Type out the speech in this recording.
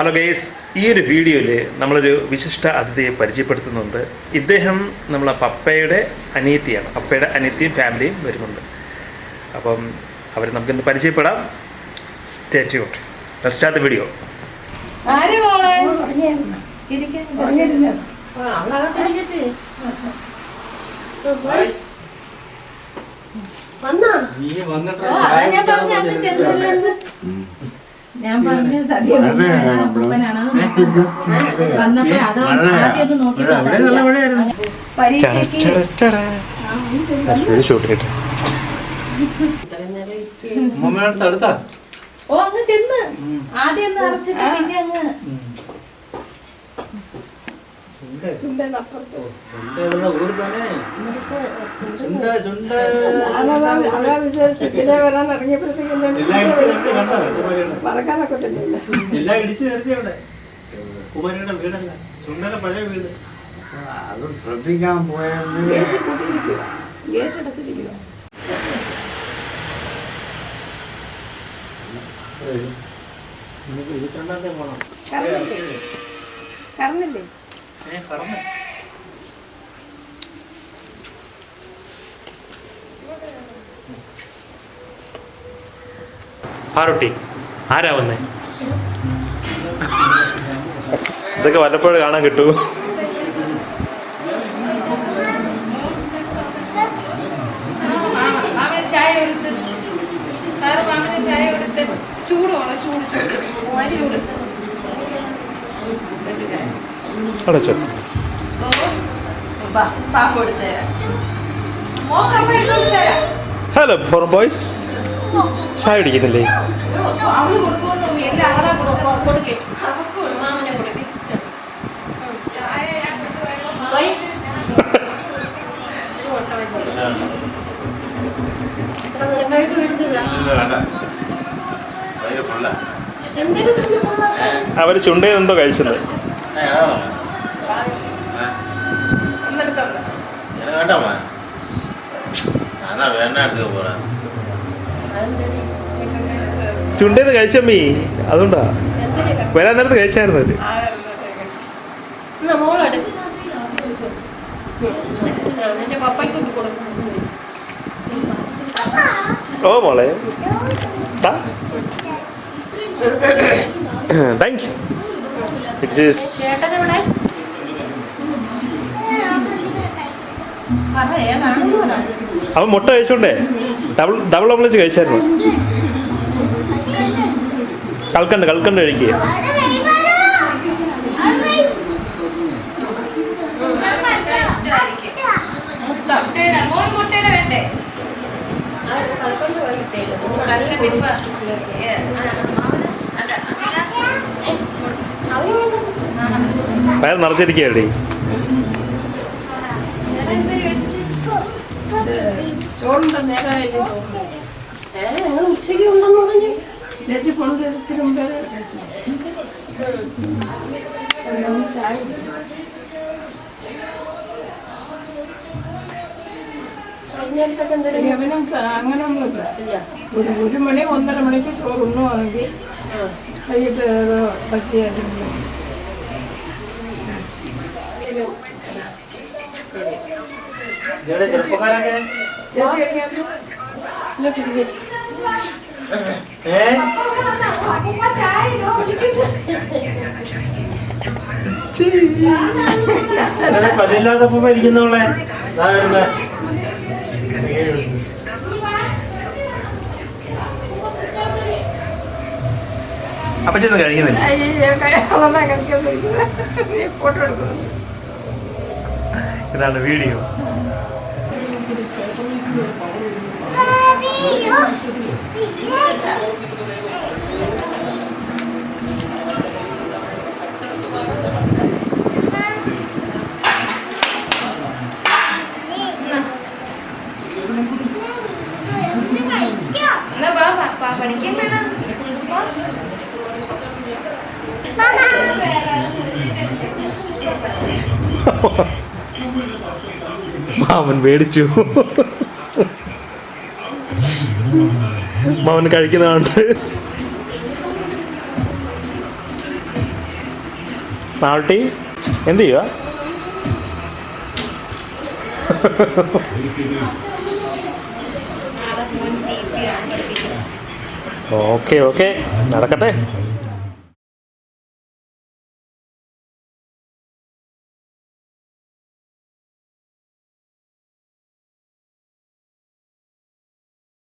Hello guys ഈ ഒരു വീഡിയോയിൽ നമ്മളൊരു വിശിഷ്ട അതിഥിയെ പരിചയപ്പെടുത്തുന്നുണ്ട്. ഇദ്ദേഹം നമ്മളെ പപ്പയുടെ അനിയത്തിയാണ്. പപ്പയുടെ അനിയത്തിയും ഫാമിലിയും വരുന്നുണ്ട്. അപ്പം അവർ നമുക്കിന്ന് പരിചയപ്പെടാം. സ്റ്റാറ്റ്യൂട്ട് സ്റ്റാർട്ട് ദ വീഡിയോ ആര് മോളെ? ഇരിക്കാൻ വന്നാ? നീ വന്നിട്ടാ ഞാൻ പറഞ്ഞു അന്ന് ചെന്നില്ലെന്ന് ഞാൻ പറഞ്ഞ സദ്യ അപ്പൂപ്പനാണ് വന്നപ്പോ അതോ ആദ്യം നോക്കിയപ്പോ പരീക്ഷയ്ക്ക് ഓ അങ്ങ് ചെന്ന്. ആദ്യം ഒന്ന് അടച്ചിട്ട് പിന്നെ അങ്ങ് എല്ലാം ഇടിച്ചു നിർത്തി അവിടെ കുമാരിയുടെ. വീടല്ല. ചുണ്ടല പഴയ വീട്. അത് ശ്രദ്ധിക്കാൻ പോണം. ഏ പറഞ്ഞു. ആറൊട്ടി ആരാ വന്നേ? ഇതൊക്കെ വല്ലപ്പോഴും കാണാൻ കിട്ടൂ. ചൂട് വേണം ചൂട് ചൂട്. അരി അടച്ചോ. ഹലോ ഫോർ ബോയ്സ് ചായ കുടിക്കുന്നില്ലേ? അവർ എല്ലാ ആളെ കൊടുക്കും കൊടുക്കേ അവർക്ക് മാമനെ കൊടുക്കേ ചായ ഞാൻ കൊണ്ടുപോയി പോയി അവർ ചുണ്ടയിൽ എന്തോ കഴിച്ചത് வேண்டாமா ஆனா வேணா எடுத்துக்க போறேன் ചുണ്ടയിൽ നിന്ന് കഴിച്ചമ്മീ അതുകൊണ്ടാ വരാൻ നേരത്ത് കഴിച്ചായിരുന്നു അവര് എന്റെ പപ്പയ്ക്ക് കൊണ്ട് കൊടുക്കും ഓ മോളെ താങ്ക് യു ഇറ്റ്സ് ഈസ് അവൻ മുട്ട കഴിച്ചോണ്ടേ. ഡബിൾ ഡബിൾ ഓംലെറ്റ് കഴിച്ചായിരുന്നു. കൽക്കണ്ട് കൽക്കണ്ട് കഴിക്കുക വയർ മോൻ ഏ, വയർ നിറച്ചിരിക്കുകയല്ലേ ചോറുണ്ട് നേരമായിട്ട് ഉച്ചയ്ക്ക് ഉണ്ടെന്ന് പറഞ്ഞു? ചേച്ചി മുമ്പേ ചായ ഒരു ഒരു മണി ഒന്നര മണിക്ക് ചോറ് ഉണ്ണുവാണെങ്കിൽ വൈകിട്ട് ഏതോ ഇവിടെ ചെറുപ്പക്കാരൊക്കെ? ചേച്ചി കഴിക്കാൻ ഏ ഇവിടെ പല്ലില്ലാത്തപ്പോ ഇരിക്കുന്നവളെ ഇതാ വരുന്നെ. അപ്പം ചെന്ന് കഴിക്കുന്നില്ല? ഫോട്ടോ എടുക്കുന്നു ഇതാണ് വീഡിയോ പഠിക്കാൻ വേണം വാ. മാമൻ മേടിച്ചു. മാമൻ കഴിക്കുന്നതുകൊണ്ട് മാൾട്ടി എന്ത് ചെയ്യുക ഓക്കെ ഓക്കെ. നടക്കട്ടെ.